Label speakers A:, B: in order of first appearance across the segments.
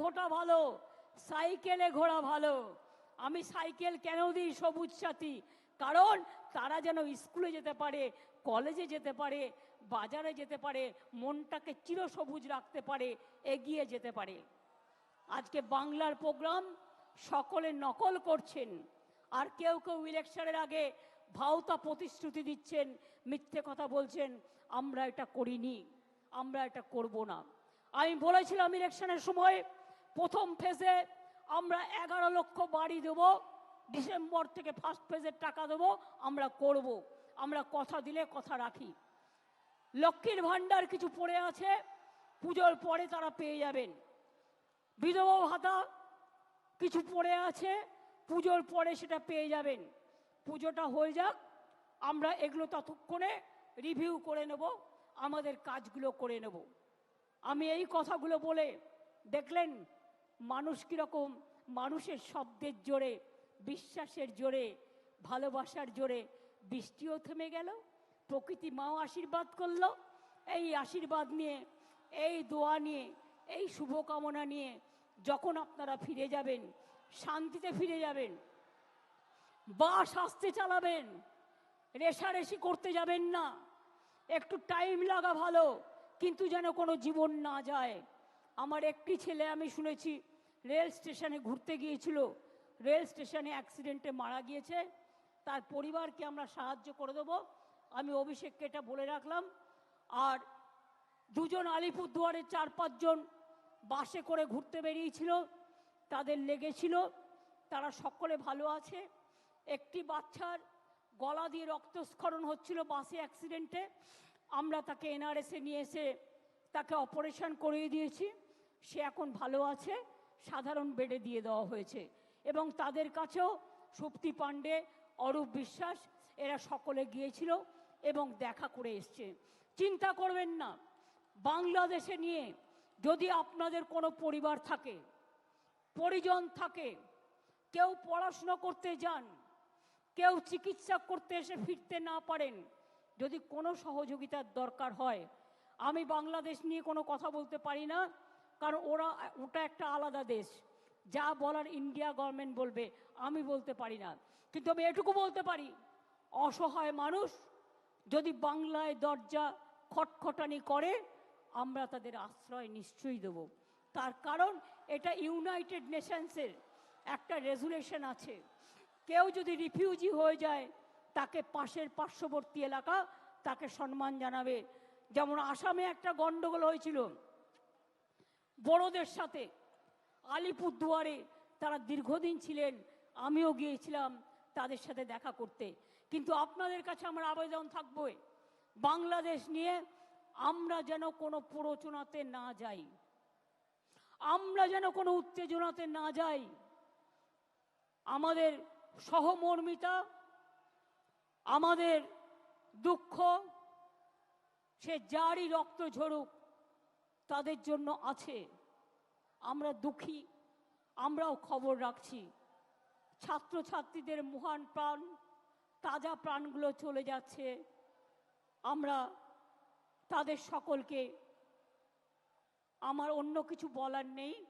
A: ঘোটা ভালো, সাইকেলে ঘোরা ভালো। আমি সাইকেল কেন দিই সবুজ সাথী কারণ তারা যেন স্কুলে যেতে পারে, কলেজে যেতে পারে, বাজারে যেতে পারে, মনটাকে চিরসবুজ রাখতে পারে, এগিয়ে যেতে পারে। আজকে বাংলার প্রোগ্রাম সকলে নকল করছেন। আর কেউ কেউ ইলেকশনের আগে ভাওতা প্রতিশ্রুতি দিচ্ছেন, মিথ্যে কথা বলছেন, আমরা এটা করিনি, আমরা এটা করব না। আমি বলেছিলাম ইলেকশনের সময় প্রথম ফেজে আমরা এগারো লক্ষ বাড়ি দেব, ডিসেম্বর থেকে ফার্স্ট ফেজের টাকা দেবো, আমরা করব, আমরা কথা দিলে কথা রাখি। লক্ষ্মীর ভাণ্ডার কিছু পড়ে আছে, পুজোর পরে তারা পেয়ে যাবেন। বিধবা ভাতা কিছু পড়ে আছে, পুজোর পরে সেটা পেয়ে যাবেন। পুজোটা হয়ে যাক, আমরা এগুলো ততক্ষণে রিভিউ করে নেব, আমাদের কাজগুলো করে নেব। আমি এই কথাগুলো বলে দেখলেন মানুষ কীরকম? মানুষের শব্দের জোরে, বিশ্বাসের জোরে, ভালোবাসার জোরে বৃষ্টিও থেমে গেল, প্রকৃতি মাও আশীর্বাদ করল। এই আশীর্বাদ নিয়ে, এই দোয়া নিয়ে, এই শুভকামনা নিয়ে যখন আপনারা ফিরে যাবেন, শান্তিতে ফিরে যাবেন, বাস আসতে চালাবেন, রেশারেশি করতে যাবেন না, একটু টাইম লাগা ভালো, কিন্তু যেন কোনো জীবন না যায়। আমার একটি ছেলে আমি শুনেছি রেল স্টেশনে ঘুরতে গিয়েছিল। রেল স্টেশনে অ্যাক্সিডেন্টে মারা গিয়েছে। তার পরিবারকে আমরা সাহায্য করে দেবো। আমি অভিষেককে এটা বলে রাখলাম। আর দুজন আলিপুরদুয়ারের চার পাঁচজন বাসে করে ঘুরতে বেরিয়েছিল। তাদের লেগেছিল। তারা সকলে ভালো আছে। একটি বাচ্চার গলা দিয়ে রক্তস্খরণ হচ্ছিল বাসে অ্যাক্সিডেন্টে। আমরা তাকে এনআরএসে নিয়ে এসে তাকে অপারেশন করিয়ে দিয়েছি। সে এখন ভালো আছে। সাধারণ বেডে দিয়ে দেওয়া হয়েছে। এবং তাদের কাছেও সুপ্তি পাণ্ডে, অরূপ বিশ্বাস, এরা সকলে গিয়েছিল এবং দেখা করে এসছে। চিন্তা করবেন না, বাংলাদেশে নিয়ে যদি আপনাদের কোনো পরিবার থাকে, পরিজন থাকে, কেউ পড়াশুনো করতে যান, কেউ চিকিৎসা করতে এসে ফিরতে না পারেন, যদি কোনো সহযোগিতার দরকার হয়, আমি বাংলাদেশ নিয়ে কোনো কথা বলতে পারি না। কারণ ওরা, ওটা একটা আলাদা দেশ। যা বলার ইন্ডিয়া গভর্নমেন্ট বলবে, আমি বলতে পারি না। কিন্তু আমি এটুকু বলতে পারি, অসহায় মানুষ যদি বাংলায় দরজা খটখটানি করে, আমরা তাদের আশ্রয় নিশ্চয়ই দেব। তার কারণ, এটা ইউনাইটেড নেশনসের একটা রেজুলেশন আছে। কেউ যদি রিফিউজি হয়ে যায়, তাকে পাশের পার্শ্ববর্তী এলাকা তাকে সম্মান জানাবে। যেমন আসামে একটা গন্ডগোল হয়েছিল বড়দের সাথে আলিপুরদুয়ারে তারা দীর্ঘদিন ছিলেন, আমিও গিয়েছিলাম তাদের সাথে দেখা করতে। কিন্তু আপনাদের কাছে আমার আবেদন থাকবে, বাংলাদেশ নিয়ে আমরা যেন কোনো প্ররোচনাতে না যাই। আমরা যেন কোনো উত্তেজনাতে না যাই। আমাদের সহমর্মিতা, আমাদের দুঃখ, সে যারই রক্ত ঝরুক তাদের জন্য আছে। আমরা দুঃখী, আমরাও খবর রাখছি। ছাত্রছাত্রীদের মহান প্রাণ, তাজা প্রাণগুলো চলে যাচ্ছে। আমরা তাদের সকলকে, আমার অন্য কিছু বলার নেই।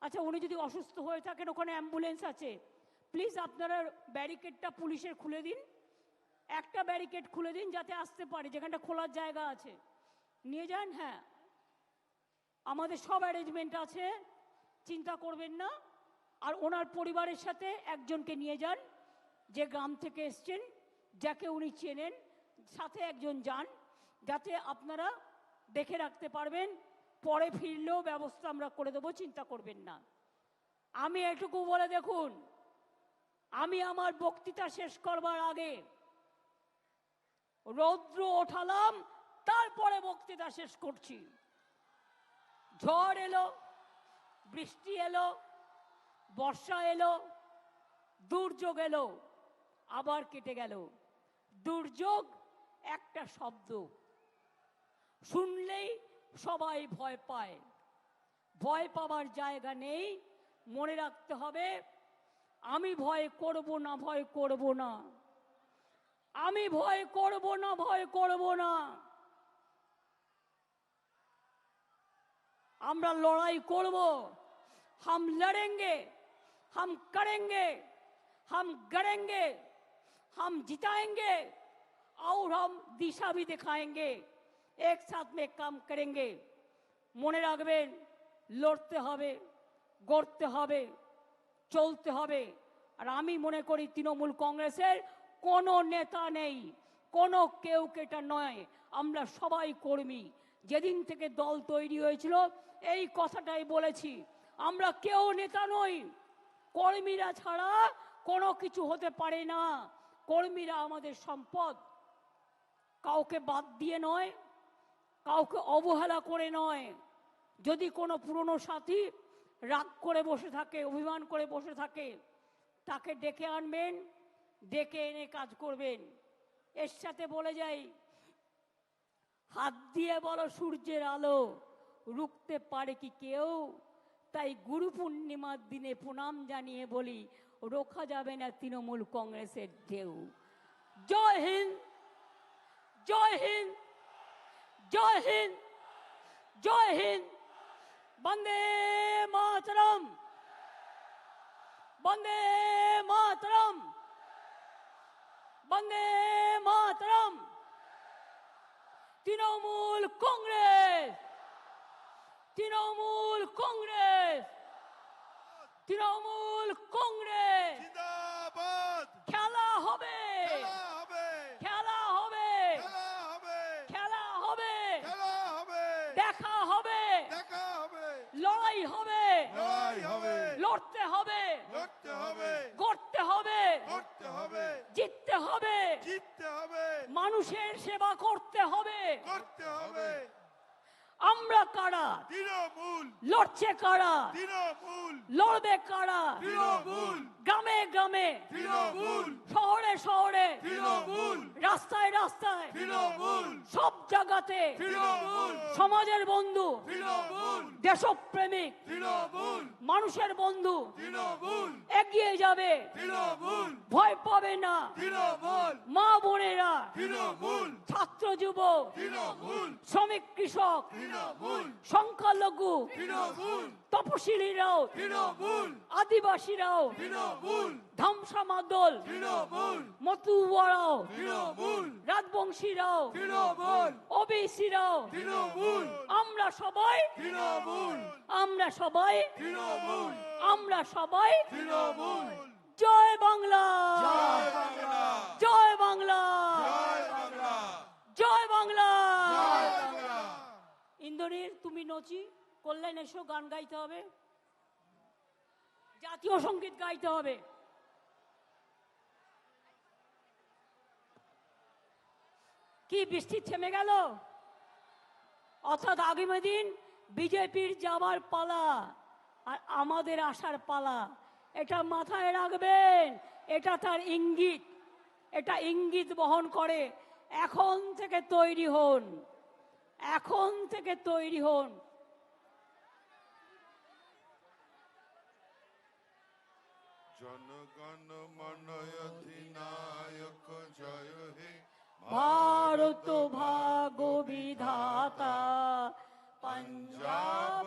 A: আচ্ছা উনি যদি অসুস্থ হয়ে থাকেন, ওখানে অ্যাম্বুলেন্স আছে। প্লিজ আপনারা ব্যারিকেডটা পুলিশের খুলে দিন। একটা ব্যারিকেড খুলে দিন যাতে আসতে পারে, যেখানটা খোলার জায়গা আছে। নিয়ে যান হ্যাঁ। আমাদের সব অ্যারেঞ্জমেন্ট আছে, চিন্তা করবেন না। আর ওনার পরিবারের সাথে একজনকে নিয়ে যান, যে গ্রাম থেকে এসছেন, যাকে উনি চেনেন, সাথে একজন যান, যাতে আপনারা দেখে রাখতে পারবেন, পরে ফিরলেও ব্যবস্থা আমরা করে দেবো, চিন্তা করবেন না। আমি এটুকু বলে দেখুন, আমি আমার বক্তৃতা শেষ করবার আগে রৌদ্র ওঠালাম, তারপরে বক্তৃতা শেষ করছি। ঝড় এলো, বৃষ্টি এলো, বর্ষা এলো, দুর্যোগ এলো, আবার কেটে গেল। দুর্যোগ একটা শব্দ। শুনলেই সবাই ভয় পায়। ভয় পাবার জায়গা নেই। মনে রাখতে হবে, আমি ভয় করব না, ভয় করব না। আমি ভয় করব না, ভয় করব না। আমরা লড়াই করব हम लड़ेंगे हम करेंगे हम गड़ेंगे हम जिताएंगे और हम दिशा भी दिखाएंगे एक साथ में काम करेंगे মনে রাখবেন লড়তে হবে গড়তে হবে চলতে হবে আর আমি মনে করি তৃণমূল কংগ্রেসের কোনো নেতা নেই কোনো কেউ কেটা নয় আমরা সবাই কর্মী যেদিন থেকে দল তৈরি হয়েছিল, এই কথাটাই বলেছি। আমরা কেউ নেতা নই। কর্মীরা ছাড়া কোনো কিছু হতে পারে না। কর্মীরা আমাদের সম্পদ। কাউকে বাদ দিয়ে নয়, কাউকে অবহেলা করে নয়। যদি কোনো পুরনো সাথী রাগ করে বসে থাকে, অভিমান করে বসে থাকে, তাকে ডেকে আনবেন, ডেকে এনে কাজ করবেন। এর সাথে বলে যাই হাত দিয়ে বলো সূর্যের আলো। রুখতে পারে কি কেউ? তাই গুরু পূর্ণিমার দিনে প্রণাম জানিয়ে বলি, রোখা যাবে না তৃণমূল কংগ্রেসের ঢেউ। জয় হিন্দ! জয় হিন্দ! জয় হিন্দ! জয় হিন্দ! বন্দে মাতরম! বন্দে মাতরম! বন্দে মাতরম তৃণমূল কংগ্রেস! তৃণমূল কংগ্রেস! তৃণমূল কংগ্রেস! খেলা হবে!
B: খেলা হবে!
A: খেলা হবে! দেখা হবে! লড়াই হবে! লড়তে হবে!
B: লড়তে হবে!
A: করতে হবে! জিততে হবে!
B: জিততে হবে!
A: মানুষের সেবা করতে হবে।
B: করতে হবে।
A: আমরা কারা?
B: তৃণমূল।
A: লড়ছে কারা?
B: তৃণমূল।
A: লড়বে কারা?
B: তৃণমূল।
A: গ্রামে গ্রামে।
B: তৃণমূল।
A: শহরে শহরে।
B: তৃণমূল।
A: রাস্তায় রাস্তায়।
B: তৃণমূল।
A: সব জায়গাতে।
B: তৃণমূল।
A: সমাজের বন্ধু।
B: তৃণমূল।
A: দেশপ্রেমিক।
B: তৃণমূল।
A: মানুষের বন্ধু।
B: তৃণমূল।
A: এগিয়ে যাবে।
B: তৃণমূল।
A: ভয় পাবে না।
B: তৃণমূল।
A: মা বোনেরা।
B: তৃণমূল।
A: ছাত্র যুবক।
B: তৃণমূল।
A: শ্রমিক কৃষক। সংখ্যালঘু। তপশিলীরাও। আদিবাসীরাও। ধামসা মাদল মতুয়ারাও। রাজবংশীরাও। ওবিসিরাও। আমরা সবাই। আমরা সবাই। আমরা সবাই। জয় বাংলা।
B: জয় বাংলা।
A: জয় বাংলা। ইন্দ্রনীল তুমি নচি কল্যাণ এসো, গান গাইতে হবে। জাতীয় সংগীত গাইতে হবে। কি বৃষ্টি থেমে গেল? অর্থাৎ আগামী দিন বিজেপির যাবার পালা আর আমাদের আসার পালা, এটা মাথায় রাখবেন, এটা তার ইঙ্গিত, এটা ইঙ্গিত বহন করে। এখন থেকে তৈরি হন। এখন থেকে তৈরি হন।
B: জনগণ মনয়ধিনায়ক জয় হে
A: ভারত ভাগ বিধাতা
B: পঞ্জাব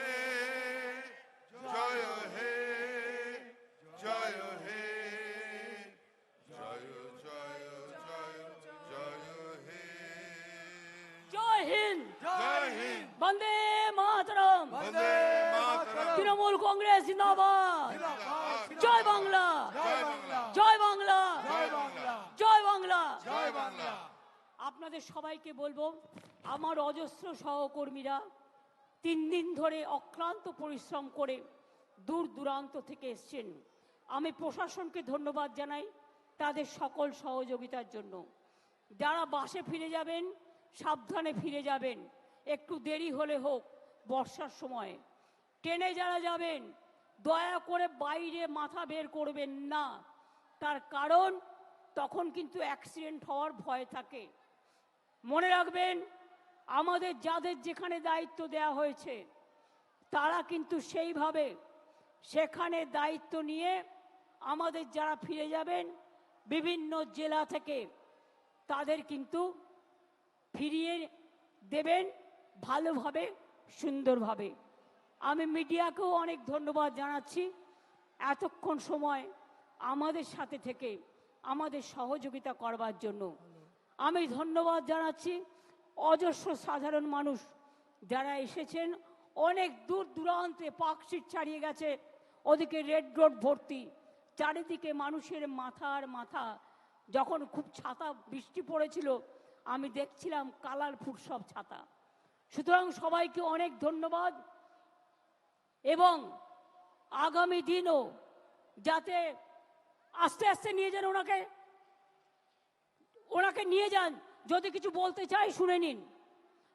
A: তৃণমূল কংগ্রেস, জিন্দাবাদ। জয় বাংলা।
B: জয় বাংলা।
A: জয় বাংলা। আপনাদের সবাইকে বলব, আমার অজস্র সহকর্মীরা তিন দিন ধরে অক্লান্ত পরিশ্রম করে দূর দূরান্ত থেকে এসছেন। আমি প্রশাসনকে ধন্যবাদ জানাই তাদের সকল সহযোগিতার জন্য। যারা বাসে ফিরে যাবেন, সাবধানে ফিরে যাবেন। একটু দেরি হলে হোক, বর্ষার সময়। ট্রেনে যারা যাবেন, দয়া করে বাইরে মাথা বের করবেন না। তার কারণ, তখন কিন্তু অ্যাক্সিডেন্ট হওয়ার ভয় থাকে। মনে রাখবেন, আমাদের যাদের যেখানে দায়িত্ব দেওয়া হয়েছে, তারা কিন্তু সেইভাবে সেখানে দায়িত্ব নিয়ে আমাদের যারা ফিরে যাবেন, বিভিন্ন জেলা থেকে, তাদের কিন্তু ফিরিয়ে দেবেন ভালোভাবে, সুন্দরভাবে। আমি মিডিয়াকেও অনেক ধন্যবাদ জানাচ্ছি। এতক্ষণ সময় আমাদের সাথে থেকে আমাদের সহযোগিতা করবার জন্য। আমি ধন্যবাদ জানাচ্ছি অজস্র সাধারণ মানুষ যারা এসেছেন। অনেক দূর দূরান্তে পার্কশিট ছাড়িয়ে গেছে। ওদিকে রেড রোড ভর্তি। চারিদিকে মানুষের মাথার মাথা। যখন খুব ছাতা বৃষ্টি পড়েছিল, আমি দেখছিলাম কালারফুল সব ছাতা। সুতরাং সবাইকে অনেক ধন্যবাদ। এবং আগামী দিনও যাতে আস্তে আস্তে নিয়ে যান ওনাকে ওনাকে নিয়ে যান। যদি কিছু বলতে চাই, শুনে নিন।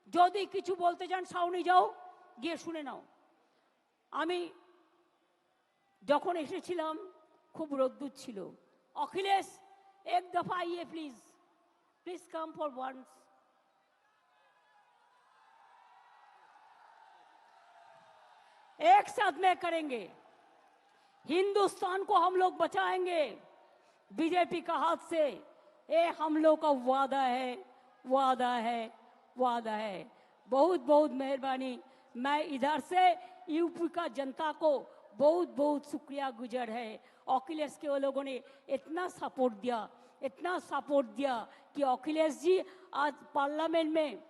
A: যদি কিছু বলতে চান সাউনি যাও, গিয়ে শুনে নাও। আমি যখন এসেছিলাম, খুব রোদ্দুর ছিল। অখিলেশ, এক দফা আইয়ে please please come for once एक साथ में करेंगे। हिंदुस्तान को हम लोग बचाएँगे बीजेपी का हाथ से। ये हम लोग का वादा है वादा है वादा है। बहुत बहुत मेहरबानी। मैं इधर से यूपी का जनता को बहुत बहुत शुक्रिया गुजर है। अखिलेश के वो लोगों ने इतना सपोर्ट दिया, इतना सपोर्ट दिया कि अखिलेश जी, आज पार्लियामेंट में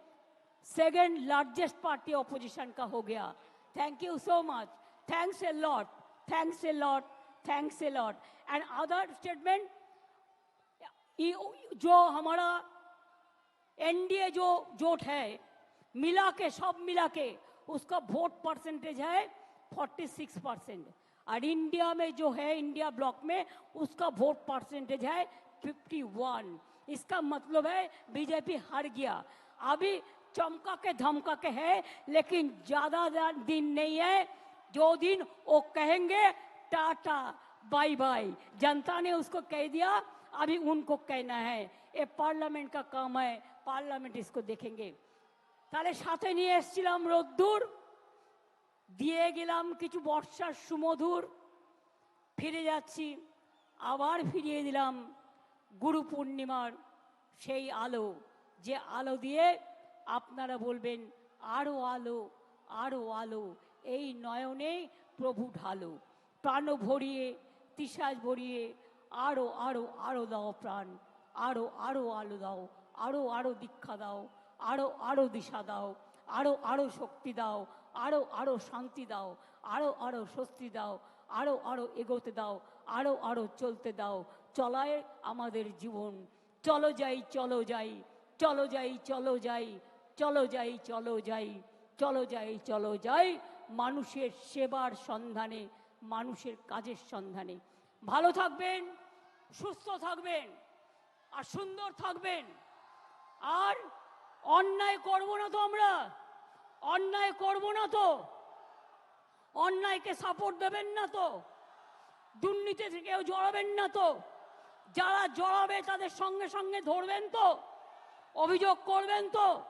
A: सेकेंड लार्जेस्ट पार्टी ऑपोजिशन का हो गया। Thank you so much thanks a lot thanks a lot thanks a lot and other statement जो हमारा एनडीए जो जोट है, मिला के, सब मिला के, उसका वोट परसेंटेज है 46 परसेंट और इंडिया में जो है इंडिया ब्लॉक में, उसका वोट परसेंटेज है 51 इसका मतलब है बीजेपी हार गया. अभी चमका के धमका के है लेकिन ज्यादा दिन नहीं है जो दिन वो कहेंगे टाटा बाय बाय जनता ने उसको कह दिया अभी उनको कहना है ये पार्लियामेंट का काम है पार्लियामेंट इसको देखेंगे তাহলে সাথে নিয়ে এসছিলাম রোদ্দুর দিয়ে গেলাম কিছু বর্ষার সুমধুর ফিরে যাচ্ছি আবার ফিরিয়ে দিলাম গুরু পূর্ণিমার সেই আলো যে আলো দিয়ে আপনারা বলবেন, আরও আলো আরও আলো, এই নয়নে প্রভু ঢালো। প্রাণ ভরিয়ে তিসাজ ভরিয়ে, আরও আরও আরও দাও প্রাণ, আরও আরও আলো দাও, আরও আরও দীক্ষা দাও, আরও আরও দিশা দাও, আরও আরও শক্তি দাও, আরও আরও শান্তি দাও, আরও আরও স্বস্তি দাও, আরও আরও এগোতে দাও, আরও আরও চলতে দাও, চলায় আমাদের জীবন। চলো যাই চলো যাই চলো যাই চলো যাই চলো যাই চলো যাই চলো যাই চলো যাই। মানুষের সেবার সন্ধানে, মানুষের কাজের সন্ধানে। ভালো থাকবেন, সুস্থ থাকবেন, আর সুন্দর থাকবেন। আর অন্যায় করব না তো আমরা। অন্যায় করব না তো। অন্যায়কে সাপোর্ট দেবেন না তো। দুর্নীতি থেকেও জড়াবেন না তো। যারা জড়াবে তাদের সঙ্গে সঙ্গে ধরবেন তো। অভিযোগ করবেন তো।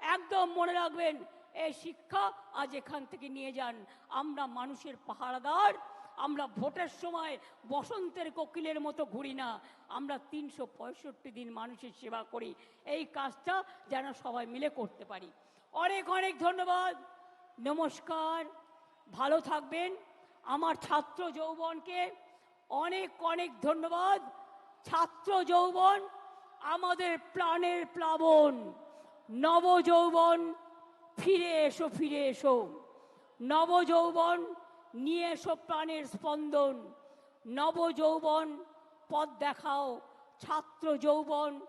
A: একদম মনে রাখবেন এই শিক্ষা আজ এখান থেকে নিয়ে যান। আমরা মানুষের পাহারাদার, আমরা ভোটের সময় বসন্তের কোকিলের মতো ঘুরি না। আমরা তিনশো পঁয়ষট্টি দিন মানুষের সেবা করি। এই কাজটা যেন সবাই মিলে করতে পারি। অনেক অনেক ধন্যবাদ। নমস্কার। ভালো থাকবেন। আমার ছাত্র যৌবনকে অনেক অনেক ধন্যবাদ। ছাত্র যৌবন আমাদের প্রাণের প্লাবন। নব যৌবন ফিরে এসো ফিরে এসো। নব যৌবন নিয়ে এসো প্রাণের স্পন্দন। নব যৌবন পথ দেখাও। ছাত্র যৌবন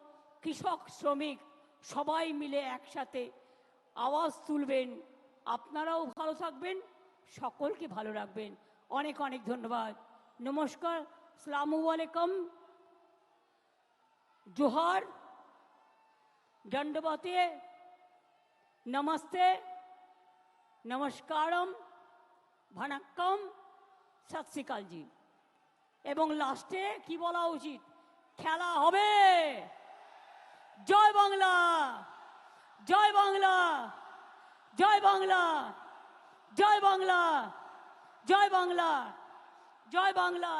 A: কৃষক, শ্রমিক, সবাই মিলে একসাথে আওয়াজ তুলবেন। আপনারাও ভালো থাকবেন, সকলকে ভালো রাখবেন। অনেক অনেক ধন্যবাদ। নমস্কার, সালামু আলাইকুম। জোহার। দণ্ডবতে নমস্তে নমস্কারম ভানাক্কম সত শ্রীকাল জি এবং লাস্টে কি বলা উচিত খেলা হবে জয় বাংলা জয় বাংলা জয় বাংলা জয় বাংলা জয় বাংলা জয় বাংলা